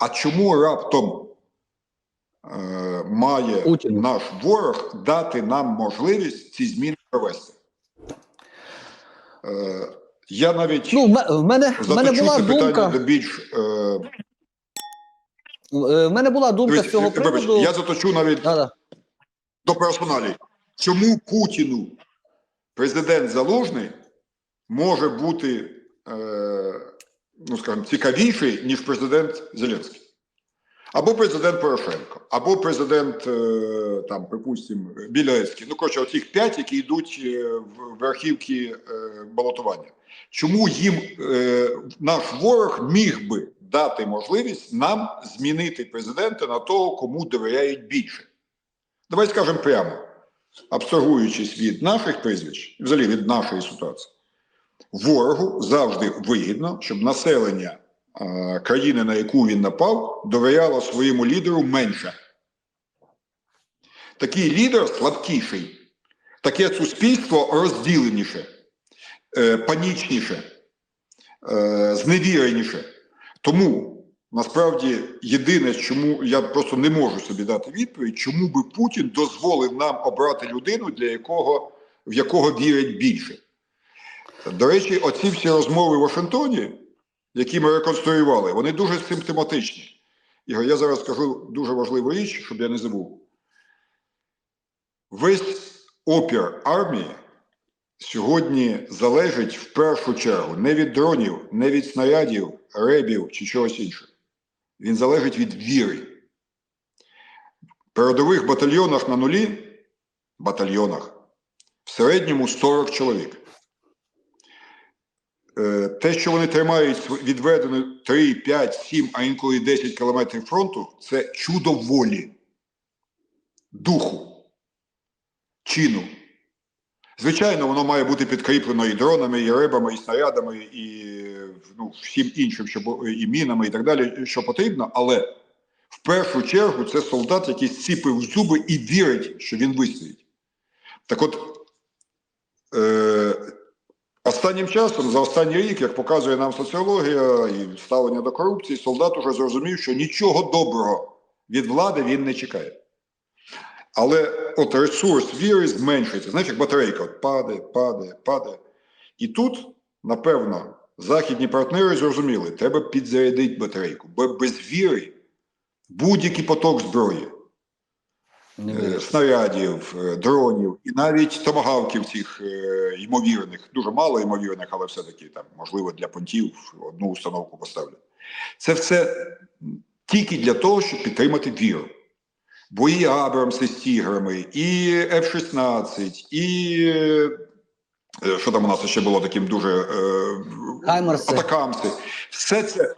А чому раптом е, має Путін. наш ворог дати нам можливість ці зміни провести? Е, я навіть Ну, в мене, в мене була це питання думка. до більш. Е, е, В мене була думка з цього вибач, я заточу навіть Да-да. до персоналі. Чому Путіну президент Залужний може бути, е, ну скажімо, цікавіший, ніж президент Зеленський? Або президент Порошенко, або президент, е, там, припустимо, Білецький. Ну, коротше, оцих п'ять, які йдуть е, в верхівки е, балотування. Чому їм наш ворог міг би дати можливість нам змінити президента на того, кому довіряють більше? Давай скажемо прямо, абстрагуючись від наших прізвищ, взагалі від нашої ситуації, ворогу завжди вигідно, щоб населення е, країни, на яку він напав, довіряло своєму лідеру менше. Такий лідер слабкіший, таке суспільство розділеніше, е, панічніше, е, зневіреніше. Тому насправді єдине, чому я просто не можу собі дати відповідь, чому би Путін дозволив нам обрати людину, для якого в якого вірять більше. До речі, оці всі розмови в Вашингтоні, які ми реконструювали, вони дуже симптоматичні. Ігор, я зараз скажу дуже важливу річ, щоб я не забув. Весь опір армії сьогодні залежить в першу чергу не від дронів, не від снарядів, ребів чи чогось іншого. Він залежить від віри. В передових батальйонах на нулі батальйонах в середньому 40 чоловік. Е, Те, що вони тримають відведено 3, 5, 7, а інколи 10 кілометрів фронту, це чудо волі, духу, чину. Звичайно, воно має бути підкріплено і дронами, і рибами, і снарядами, і ну, всім іншим, що і мінами, і так далі, що потрібно, але в першу чергу це солдат, який зціпив зуби і вірить, що він вистоїть. Так от, е, останнім часом, за останній рік, як показує нам соціологія і ставлення до корупції, солдат уже зрозумів, що нічого доброго від влади він не чекає. Але от ресурс віри зменшується. Знаєш, як батарейка от падає, падає, падає. І тут, напевно, західні партнери зрозуміли, треба підзарядити батарейку, бо без віри будь-який поток зброї. Снарядів, е, дронів і навіть томагавків цих е, ймовірних, дуже мало ймовірних, але все-таки там, можливо, для понтів одну установку поставлять. Це все тільки для того, щоб підтримати віру. Бо і Абрамси з тіграми, і F-16, і е, що там у нас ще було таким дуже е, атакамси. Все це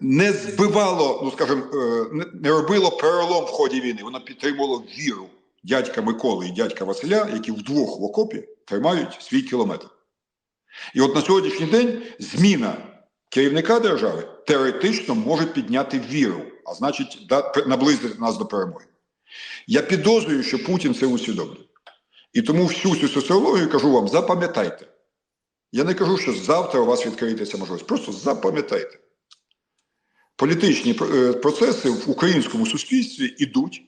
не збивало, ну скажімо, е, не, робило перелом в ході війни. Воно підтримувало віру дядька Миколи і дядька Василя, які вдвох в окопі тримають свій кілометр. І от на сьогоднішній день зміна керівника держави теоретично може підняти віру, а значить, наблизити нас до перемоги. Я підозрюю, що Путін це усвідомлює. І тому всю цю соціологію кажу вам: запам'ятайте. Я не кажу, що завтра у вас відкриється можливість. Просто запам'ятайте. Політичні е, процеси в українському суспільстві ідуть,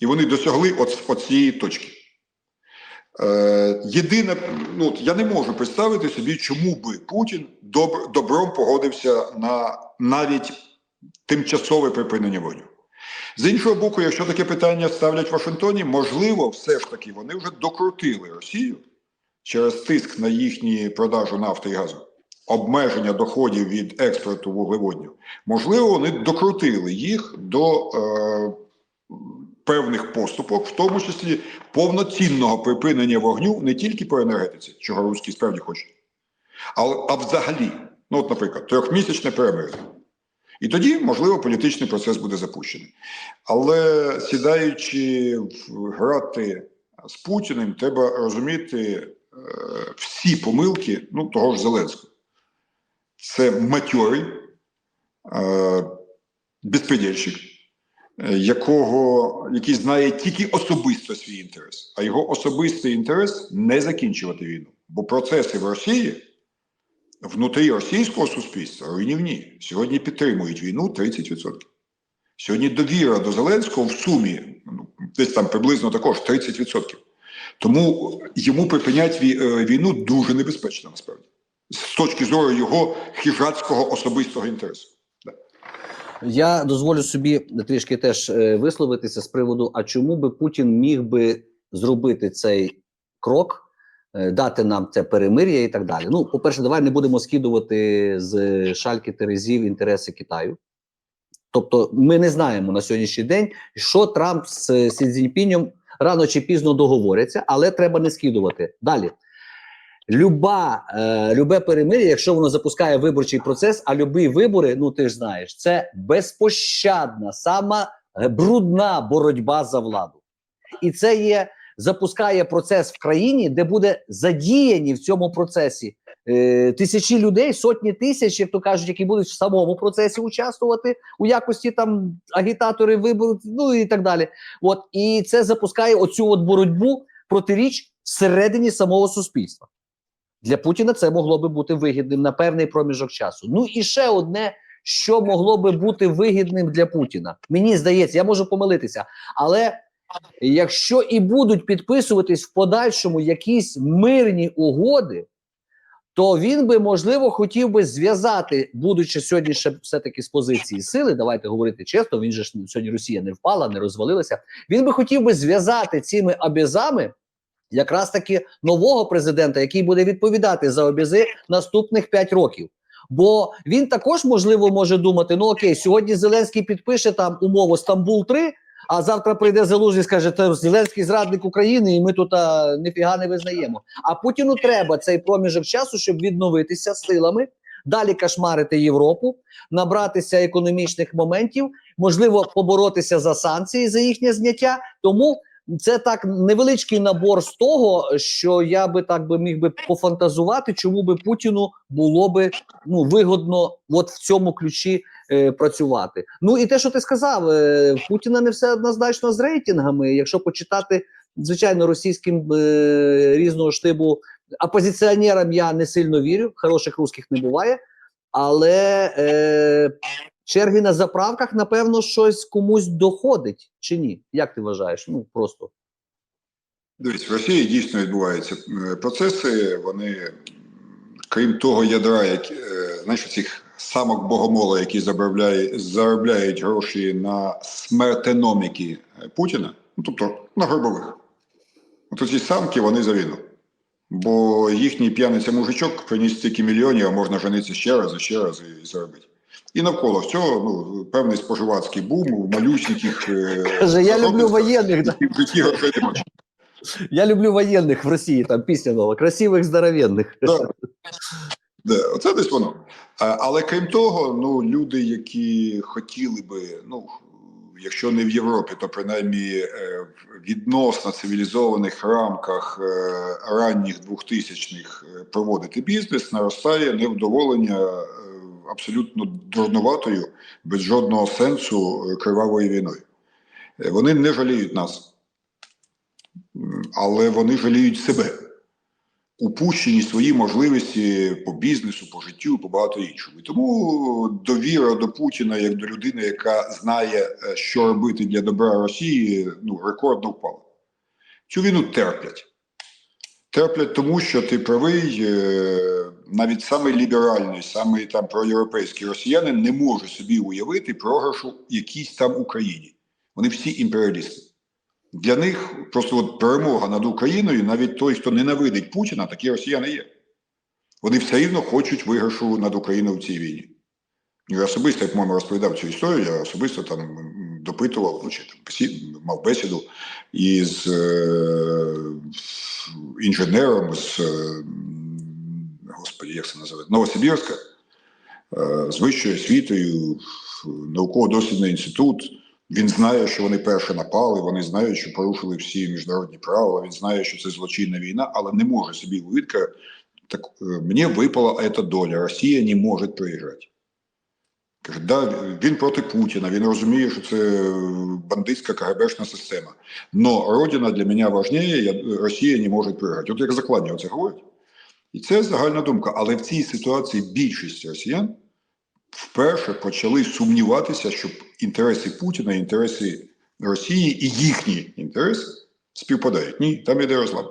і вони досягли от, от цієї точки. Е, єдине, ну, я не можу представити собі, чому би Путін доб, добром погодився на навіть тимчасове припинення вогню. З іншого боку, якщо таке питання ставлять в Вашингтоні, можливо, все ж таки вони вже докрутили Росію через тиск на їхні продажу нафти і газу, обмеження доходів від експорту вуглеводнів. Можливо, вони докрутили їх до е, певних поступок, в тому числі повноцінного припинення вогню не тільки по енергетиці, чого руські справді хочуть, а, а взагалі, ну от, наприклад, трьохмісячне перемир'я. І тоді, можливо, політичний процес буде запущений. Але сідаючи в грати з Путіним, треба розуміти е, всі помилки ну, того ж Зеленського. Це матьорий, е, е, якого, який знає тільки особисто свій інтерес, а його особистий інтерес не закінчувати війну. Бо процеси в Росії внутрі російського суспільства руйнівні. Сьогодні підтримують війну 30%. Сьогодні довіра до Зеленського в сумі ну, десь там приблизно також 30%. Тому йому припинять е, війну дуже небезпечно насправді з точки зору його хижацького особистого інтересу. Я дозволю собі трішки теж е, висловитися з приводу, а чому би Путін міг би зробити цей крок, е, дати нам це перемир'я і так далі. Ну, по-перше, давай не будемо скидувати з шальки Терезів інтереси Китаю. Тобто, ми не знаємо на сьогоднішній день, що Трамп з Сі Цзіньпінем рано чи пізно договоряться, але треба не скидувати. Далі. Люба, е, любе перемир'я, якщо воно запускає виборчий процес, а любі вибори, ну ти ж знаєш, це безпощадна, сама е, брудна боротьба за владу. І це є запускає процес в країні, де буде задіяні в цьому процесі е, тисячі людей, сотні тисяч, як то кажуть, які будуть в самому процесі участвувати у якості там агітатори виборів, ну і так далі. От і це запускає оцю от боротьбу протиріч всередині самого суспільства. Для Путіна це могло би бути вигідним на певний проміжок часу. Ну і ще одне, що могло би бути вигідним для Путіна. Мені здається, я можу помилитися, але якщо і будуть підписуватись в подальшому якісь мирні угоди, то він би можливо хотів би зв'язати, будучи сьогодні ще все-таки з позиції сили, давайте говорити чесно. Він же сьогодні Росія не впала, не розвалилася. Він би хотів би зв'язати цими обязами якраз таки нового президента, який буде відповідати за обязи наступних 5 років. Бо він також можливо може думати: ну окей, сьогодні Зеленський підпише там умову Стамбул 3 а завтра прийде Залужний і скаже, «Та Зеленський зрадник України, і ми тут а, ніфіга не визнаємо. А Путіну треба цей проміжок часу, щоб відновитися силами, далі кошмарити Європу, набратися економічних моментів, можливо, поборотися за санкції за їхнє зняття. Тому це так невеличкий набор з того, що я би так би міг би пофантазувати, чому би Путіну було би ну вигодно, от в цьому ключі е, працювати. Ну і те, що ти сказав, е, Путіна не все однозначно з рейтингами. Якщо почитати, звичайно, російським е, різного штибу опозиціонерам я не сильно вірю, хороших русських не буває, але е, черги на заправках, напевно, щось комусь доходить чи ні? Як ти вважаєш? Ну просто. Дивіться, в Росії дійсно відбуваються е, процеси. Вони, крім того, ядра, які, е, знаєш, цих самок богомола, які заробляють, заробляють гроші на смертеноміки е, Путіна, ну тобто на гробових. От ці самки вони за війну. Бо їхній п'яниця мужичок приніс стільки мільйонів, а можна женитися ще раз і ще раз і заробити. І навколо цього ну, певний споживацький бум, малюсіньких. е, Каже, я люблю воєнних. Я люблю воєнних в Росії, там пісня нова, красивих здоровенних. Да. Оце десь воно. Але крім того, ну люди, які хотіли би, ну якщо не в Європі, то принаймні е, в відносно цивілізованих рамках е, ранніх 2000-х е, проводити бізнес, наростає невдоволення абсолютно дурнуватою, без жодного сенсу е, кривавою війною. Е, Вони не жаліють нас, але вони жаліють себе упущені свої можливості по бізнесу, по життю, по багато іншому. Тому довіра до Путіна як до людини, яка знає, е, що робити для добра Росії, ну рекордно впала. Цю війну терплять. Терплять тому, що ти правий, навіть самий ліберальний, самий там проєвропейський росіянин не може собі уявити програшу якійсь там Україні. Вони всі імперіалісти. Для них просто от перемога над Україною, навіть той, хто ненавидить Путіна, такі росіяни є. Вони все рівно хочуть виграшу над Україною в цій війні. Я особисто, як по-моєму, розповідав цю історію, я особисто там допитував, ну, чи там бесі- мав бесіду із е, інженером з, е, господі, як це називається, Новосибірська, е, з вищою освітою, науково-дослідний інститут. Він знає, що вони перше напали, вони знають, що порушили всі міжнародні правила. Він знає, що це злочинна війна, але не може собі уявити, так е, мені випала ця доля. Росія не може проіграти. Каже, да, він проти Путіна, він розуміє, що це бандитська КГБшна система. Но Родина для мене важніє, Росія не може проіграти. От як закладні це говорять. І це загальна думка. Але в цій ситуації більшість росіян вперше почали сумніватися, щоб інтереси Путіна, інтереси Росії і їхні інтереси співпадають. Ні, там іде розлам.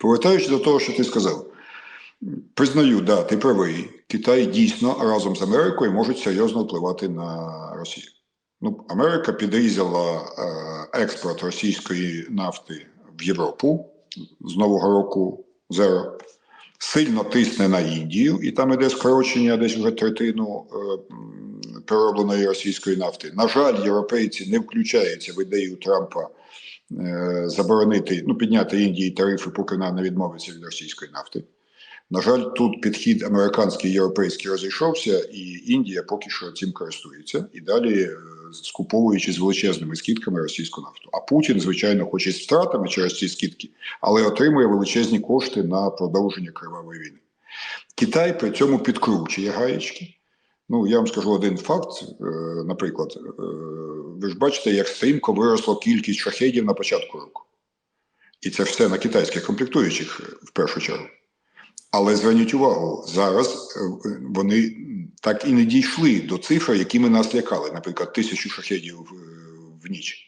Повертаючись до того, що ти сказав, признаю, да, ти правий. Китай дійсно разом з Америкою можуть серйозно впливати на Росію. Ну, Америка підрізала е, експорт російської нафти в Європу з нового року зеро. Сильно тисне на Індію, і там іде скорочення десь вже третину е, переробленої російської нафти. На жаль, європейці не включаються в ідею Трампа е, заборонити, ну підняти Індії тарифи, поки вона не відмовиться від російської нафти. На жаль, тут підхід американський і європейський розійшовся, і Індія поки що цим користується і далі е, скуповуючи з величезними скидками російську нафту. А Путін, звичайно, хоч і з втратами через ці скидки, але отримує величезні кошти на продовження кривавої війни. Китай при цьому підкручує гаєчки. Ну, я вам скажу один факт. Е, наприклад, е, ви ж бачите, як стрімко виросла кількість шахедів на початку року. І це все на китайських комплектуючих е, в першу чергу. Але зверніть увагу, зараз вони так і не дійшли до цифр, якими нас лякали, наприклад, тисячу шахедів в, в ніч.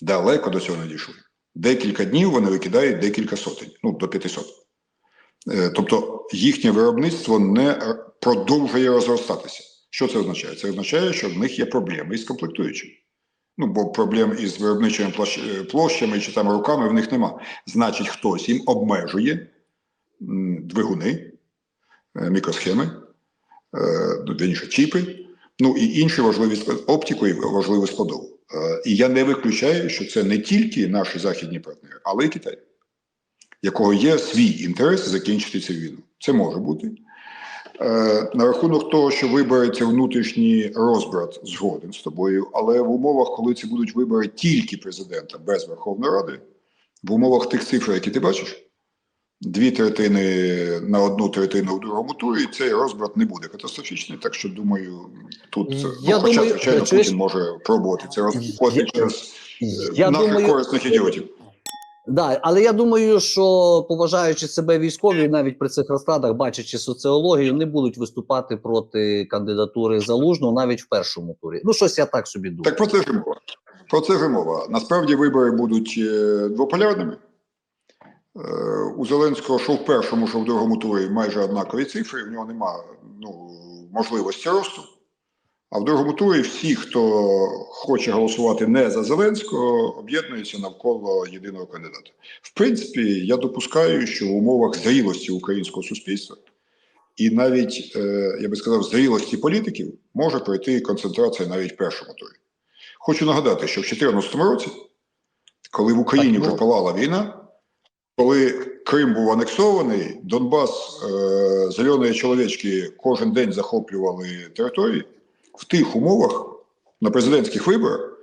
Далеко до цього не дійшли. Декілька днів вони викидають декілька сотень, ну до 500. Е, Тобто їхнє виробництво не е, продовжує розростатися. Що це означає? Це означає, що в них є проблеми із комплектуючими. Ну, бо проблем із виробничими е, площами чи там руками в них нема. Значить, хтось їм обмежує двигуни, е, мікросхеми, е, вірніше, чіпи, ну і інші важливі оптику і важливу складову. Е, І я не виключаю, що це не тільки наші західні партнери, але й Китай, якого є свій інтерес закінчити цю війну. Це може бути. Е, На рахунок того, що вибереться внутрішній розбрат, згоден з тобою, але в умовах, коли це будуть вибори тільки президента без Верховної Ради, в умовах тих цифр, які ти бачиш, дві третини на одну третину в другому турі, цей розбрат не буде катастрофічний. Так що думаю, тут Я ну, хоча, думаю, звичайно, чуєш- може пробувати це розбрати через е, Я наших думаю, корисних ідіотів. Да, але я думаю, що поважаючи себе військові, навіть при цих розкладах, бачачи соціологію, не будуть виступати проти кандидатури залужного навіть в першому турі. Ну, щось я так собі думаю. Так про це ж мова. Про це ж мова. Насправді вибори будуть е, двополярними. Е, У Зеленського, що в першому, що в другому турі майже однакові цифри, в нього немає ну, можливості росту. А в другому турі всі, хто хоче голосувати не за Зеленського, об'єднуються навколо єдиного кандидата. В принципі, я допускаю, що в умовах зрілості українського суспільства і навіть, е, я би сказав, зрілості політиків може пройти концентрація навіть в першому турі. Хочу нагадати, що в 2014 році, коли в Україні Так, ну- вже палала війна, коли Крим був анексований, Донбас, е, зелені чоловічки кожен день захоплювали території, в тих умовах на президентських виборах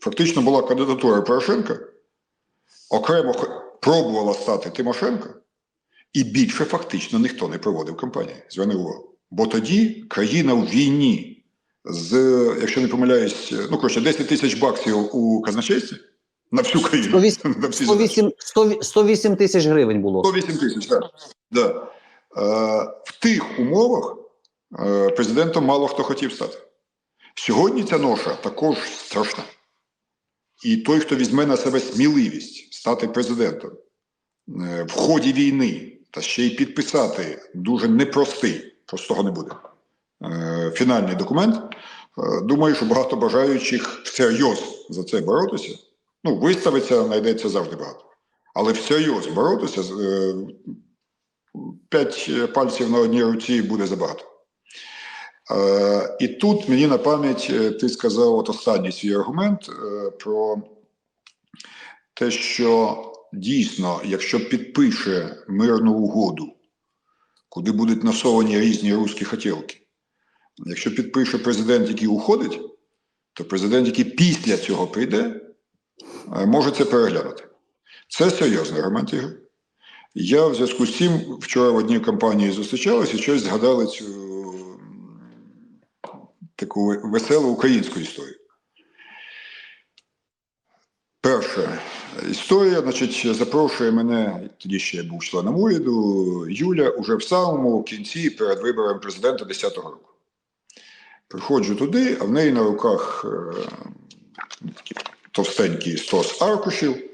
фактично була кандидатура Порошенка, окремо пробувала стати Тимошенко, і більше фактично ніхто не проводив кампанії. Зверни увагу. Бо тоді країна в війні з, якщо не помиляюсь, ну коротше, 10 тисяч баксів у казначействі на всю країну. 108, на всі 108, 100 108 тисяч гривень було. 108 тисяч, так. Да. Е, в тих умовах е, президентом мало хто хотів стати. Сьогодні ця ноша також страшна. І той, хто візьме на себе сміливість стати президентом е, в ході війни та ще й підписати дуже непростий, простого не буде, е, фінальний документ, е, думаю, що багато бажаючих всерйоз за це боротися. Ну, виставиться, знайдеться завжди багато. Але всерйоз боротися е, п'ять пальців на одній руці буде забагато. Е, і тут мені на пам'ять е, ти сказав от останній свій аргумент е, про те, що дійсно, якщо підпише мирну угоду, куди будуть насовані різні русські хотілки, якщо підпише президент, який уходить, то президент, який після цього прийде, е, може це переглянути. Це серйозний аргумент. Я в зв'язку з цим вчора в одній компанії зустрічалися і щось згадали цю таку веселу українську історію. Перша історія, значить, запрошує мене, тоді ще я був членом уряду, Юля уже в самому кінці перед вибором президента 10-го року. Приходжу туди, а в неї на руках е, такі товстенький стос аркушів.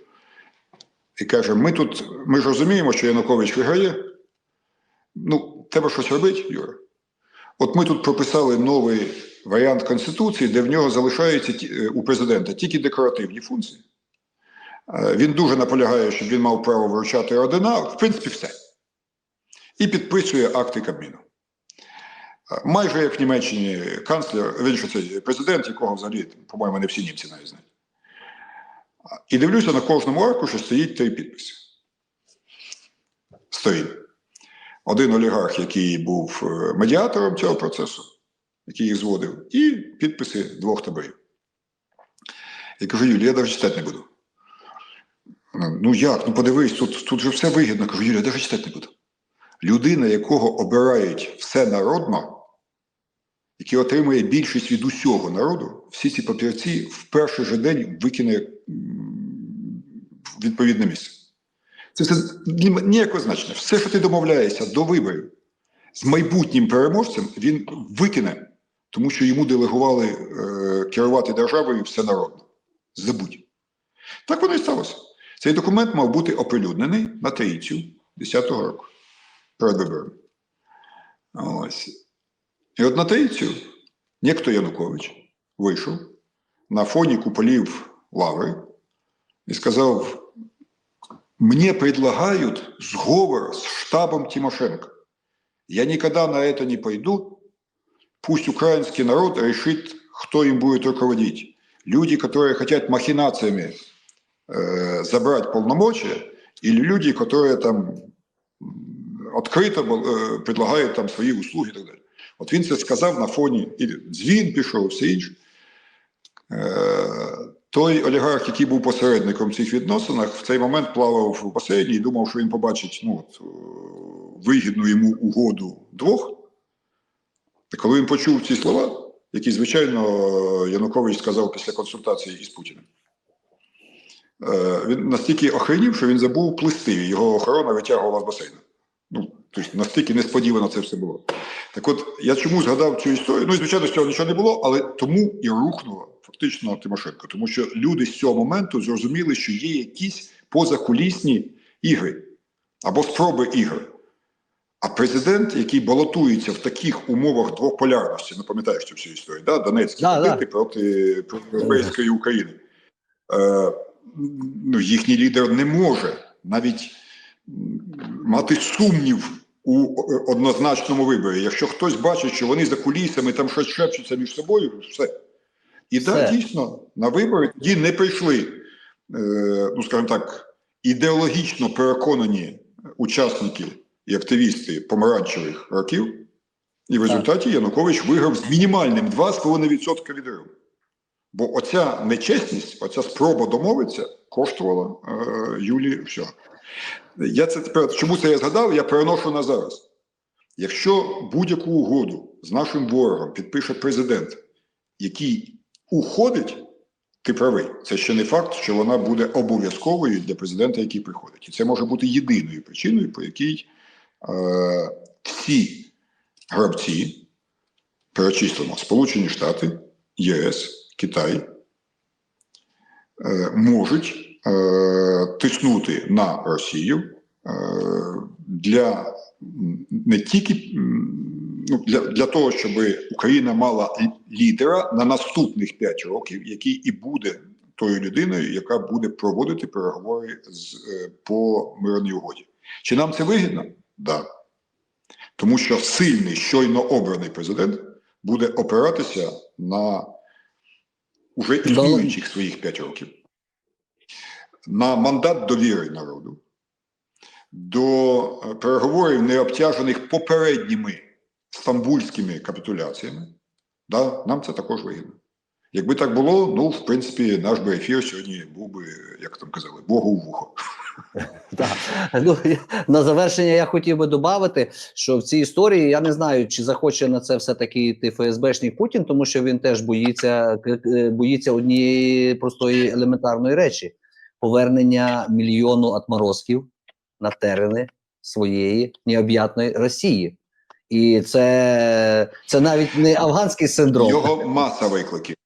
І каже: ми тут, ми ж розуміємо, що Янукович виграє. Ну, треба щось робити, Юра. От ми тут прописали новий варіант Конституції, де в нього залишаються е, у президента тільки декоративні функції. Е, Він дуже наполягає, щоб він мав право вручати ордена. В принципі, все. І підписує акти Кабміну. Е, Майже як в Німеччині канцлер, він що це президент, якого взагалі, по-моєму, не всі німці навіть знають. І дивлюся, на кожному аркуші стоїть три підписи. Сторін. Один олігарх, який був е, медіатором цього процесу, який їх зводив, і підписи двох таборів. Я кажу, Юлія, я навіть читати не буду. Ну як? Ну подивись, тут, тут же все вигідно. Кажу, Юлія, я навіть читати не буду. Людина, якого обирають все народно, який отримує більшість від усього народу, всі ці папірці в перший же день викине відповідне місце. Це все ні- ніякого значення. Все, що ти домовляєшся до виборів з майбутнім переможцем, він викине, тому що йому делегували е, керувати державою всенародно. Забудь. Так воно і сталося. Цей документ мав бути оприлюднений на трійцю 10-го року перед виборами. Ось. І от на трійцю ніхто Янукович вийшов на фоні куполів лаври і сказав: Мне предлагают сговор с штабом Тимошенко. Я никогда на это не пойду. Пусть украинский народ решит, кто им будет руководить. Люди, которые хотят махинациями э, забрать полномочия, или люди, которые там м, открито э, предлагають там свої услуги і так далі. От він це сказав на фоні, і дзвін пішов, все інше. Е, Той олігарх, який був посередником в цих відносинах, в цей момент плавав в басейні і думав, що він побачить ну, от, е, вигідну йому угоду двох. І коли він почув ці слова, які, звичайно, Янукович сказав після консультації із Путіним, е, він настільки охренів, що він забув плисти, його охорона витягувала з басейну. Ну, тобто настільки несподівано це все було. Так от, я чому згадав цю історію? Ну, звичайно, з цього нічого не було, але тому і рухнуло фактично Тимошенко. Тому що люди з цього моменту зрозуміли, що є якісь позакулісні ігри або спроби ігр. А президент, який балотується в таких умовах двополярності, ну пам'ятаєш цю всю історію, да? Донецькі Да, проти, проти європейської України. Е, ну, їхній лідер не може навіть мати сумнів у е, однозначному виборі. Якщо хтось бачить, що вони за кулісами там щось шепчуться між собою, все. І Все. так, дійсно, на вибори тоді не прийшли, е, ну скажімо так, ідеологічно переконані учасники і активісти помаранчевих років, і в результаті Янукович виграв з мінімальним 2,5% відриву. Бо оця нечесність, оця спроба домовитися коштувала е, Юлі всього. Я це тепер чому це я згадав? Я переношу на зараз. Якщо будь-яку угоду з нашим ворогом підпише президент, який уходить, ти правий. Це ще не факт, що вона буде обов'язковою для президента, який приходить. І це може бути єдиною причиною, по якій е, всі гравці перечислимо Сполучені Штати, ЄС, Китай е, можуть е, тиснути на Росію е, для не тільки ну, для, для того, щоб Україна мала лідера на наступних 5 років, який і буде тою людиною, яка буде проводити переговори з, е, по мирній угоді. Чи нам це вигідно? Так. Да. Тому що сильний, щойно обраний президент буде опиратися на уже існуючих своїх 5 років, на мандат довіри народу, до е, переговорів, не обтяжених попередніми стамбульськими капітуляціями, да, нам це також вигідно. Якби так було, ну, в принципі, наш би ефір сьогодні був би, як там казали, Богу в вухо. Ну, на завершення я хотів би додати, що в цій історії я не знаю, чи захоче на це все-таки йти ФСБшник Путін, тому що він теж боїться, боїться однієї простої елементарної речі: повернення мільйону отморозків на терени своєї необ'ятної Росії. І це, це навіть не афганський синдром. Його маса викликів.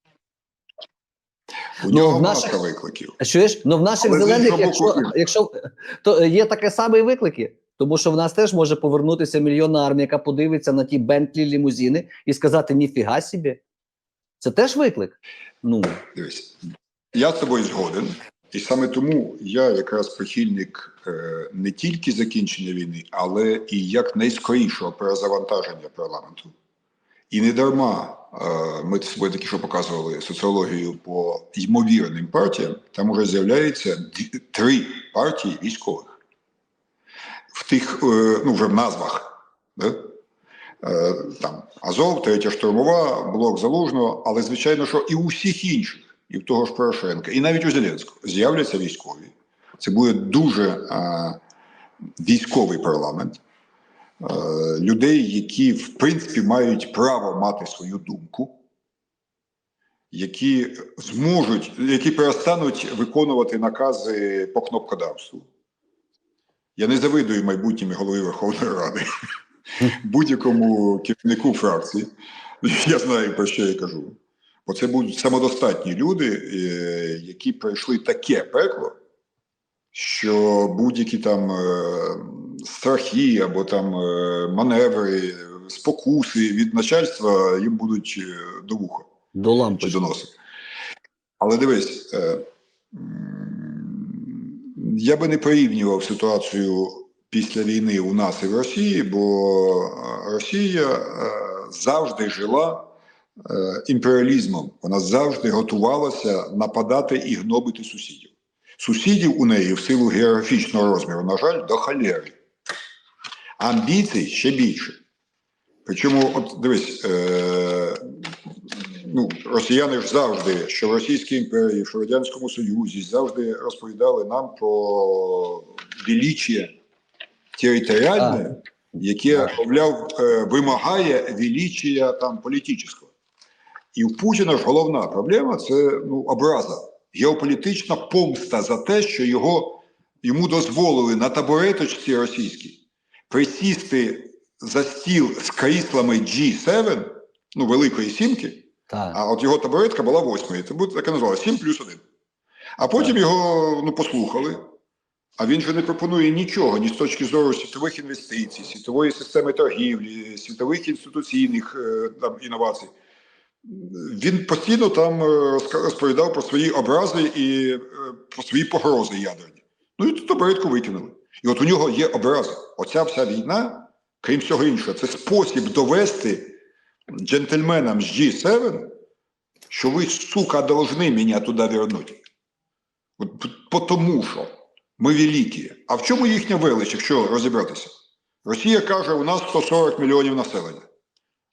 У Ну, нього в наших- маса викликів. Чуєш? Ну в наших Але зелених, якщо, якщо то є таке саме виклики. Тому що в нас теж може повернутися мільйонна армія, яка подивиться на ті Бентлі лімузини і сказати ніфіга собі. Це теж виклик. Ну Дивись, я з тобою згоден, і саме тому я якраз прихильник е, не тільки закінчення війни, але і як найскорішого перезавантаження парламенту. І не дарма е, ми з тобою таки що показували соціологію по ймовірним партіям, там уже з'являється три партії військових. В тих, е, ну вже в назвах. Да? Там Азов, третя штурмова, блок залужного, але звичайно, що і у всіх інших, і в того ж Порошенка, і навіть у Зеленського з'являться військові. Це буде дуже е, військовий парламент. Е, людей, які в принципі мають право мати свою думку, які зможуть, які перестануть виконувати накази по кнопкодавству. Я не завидую майбутньому голові Верховної Ради будь-якому керівнику фракції. Я знаю, про що я кажу. Бо це будуть самодостатні люди, е, які пройшли таке пекло, що будь-які там е, страхи або там е, маневри, спокуси від начальства їм будуть до вуха до чи до носа. Але дивись, я би не порівнював ситуацію після війни у нас і в Росії, бо Росія завжди жила імперіалізмом. Вона завжди готувалася нападати і гнобити сусідів. Сусідів у неї в силу географічного розміру, на жаль, до халери. Амбіцій ще більше. Причому, от дивись, е, ну, росіяни ж завжди, що в Російській імперії, що в Радянському Союзі, завжди розповідали нам про величие територіальне, яке, мовляв, е, вимагає величия там політичного. І у Путіна ж головна проблема це ну, образа, геополітична помста за те, що його, йому дозволили на табуреточці російській присісти за стіл з кріслами G7, ну, Великої Сімки, Так. а от його табуретка була восьмою. Це буде так і називалося 7 плюс 1. А потім його ну, послухали. А він же не пропонує нічого ні з точки зору світових інвестицій, світової системи торгівлі, світових інституційних е, там, інновацій. Він постійно там е, розповідав про свої образи і е, про свої погрози ядерні. Ну і ту табуретку викинули. І от у нього є образа. Оця вся війна, крім всього іншого, це спосіб довести джентльменам з G7, що ви, сука, должны меня туда вернуть. От п- потому що ми великі. А в чому їхня велич, якщо розібратися? Росія каже, у нас 140 мільйонів населення.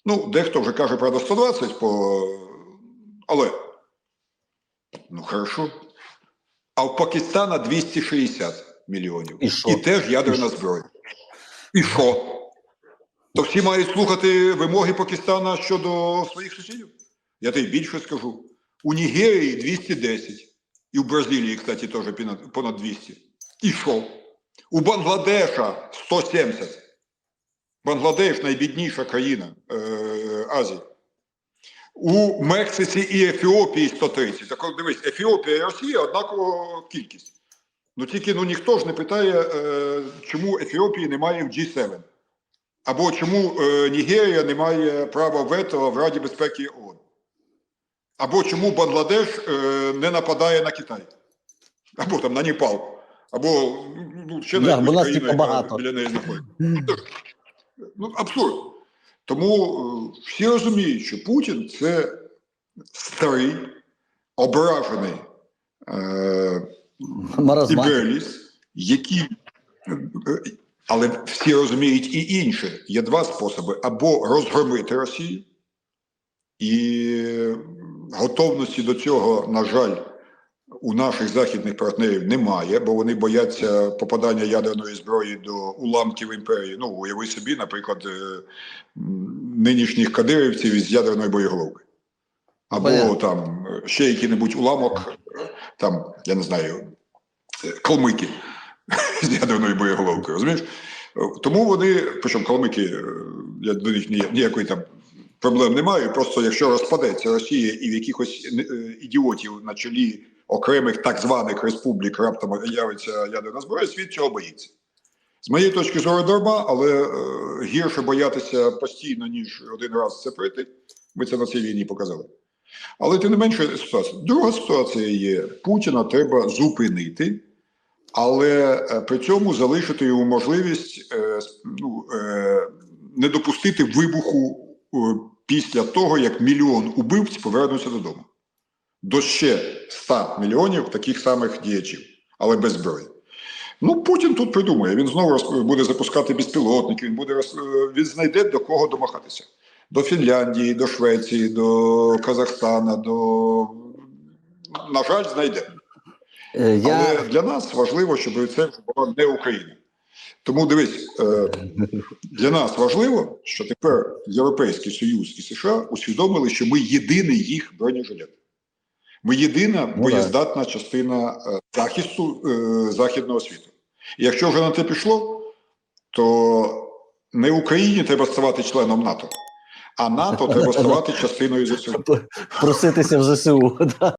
Ну, дехто вже каже, правда, 120, по... але. Ну, хорошо. А в Пакистана 260 мільйонів. І що? І теж ядерна зброя. І що? То всі мають слухати вимоги Пакистана щодо своїх сусідів? Я тобі більше скажу. У Нігерії 210. І в Бразилії, кстати, теж понад 200. І що? У Бангладеша 170. Бангладеш найбідніша країна е, Азії. У Мексиці і Ефіопії 130. Так от дивись, Ефіопія і Росія однакова кількість. Ну тільки ну, ніхто ж не питає, е, чому Ефіопії немає в G7. Або чому е, Нігерія не має права вето в Раді безпеки ООН. Або чому Бангладеш е, не нападає на Китай. Або там на Непал. Або ну, ще на Да, бо якусь країну, типу яка багато. біля неї знаходиться. Ну, абсурд. Тому е, всі розуміють, що Путін це старий, ображений е, Маразматик. який. е, Але всі розуміють і інше. Є два способи: або розгромити Росію, і готовності до цього, на жаль, у наших західних партнерів немає, бо вони бояться попадання ядерної зброї до уламків імперії. Ну, уяви собі, наприклад, е, нинішніх кадирівців із ядерною боєголовкою. Або Понятно. там е, ще який-небудь уламок, там, я не знаю, е, калмики з ядерною боєголовкою. Розумієш? Тому вони, причому калмики, я до них ні- ніякої там проблем не маю. Просто якщо розпадеться Росія і в якихось ідіотів на чолі окремих так званих республік раптом явиться ядерна зброя, світ цього боїться. З моєї точки зору дарма, але е, гірше боятися постійно, ніж один раз це пройти. Ми це на цій війні показали. Але тим не менше ситуація. Друга ситуація є: Путіна треба зупинити, але е, при цьому залишити йому можливість е, ну, е, не допустити вибуху е, після того, як мільйон убивць повернуться додому. До ще 100 мільйонів таких самих діячів, але без зброї. Ну, Путін тут придумає. Він знову буде запускати безпілотники, він буде роз- він знайде до кого домахатися. До Фінляндії, до Швеції, до Казахстана, до на жаль, знайде. Е, Я Але для нас важливо, щоб це була не Україна. Тому дивись, е, для нас важливо, що тепер Європейський Союз і США усвідомили, що ми єдиний їх бронежилет. Ми єдина Ну, боєздатна частина е, захисту е, західного світу. І якщо вже на це пішло, то не Україні треба ставати членом НАТО, а НАТО треба ставати частиною ЗСУ. проситися в ЗСУ.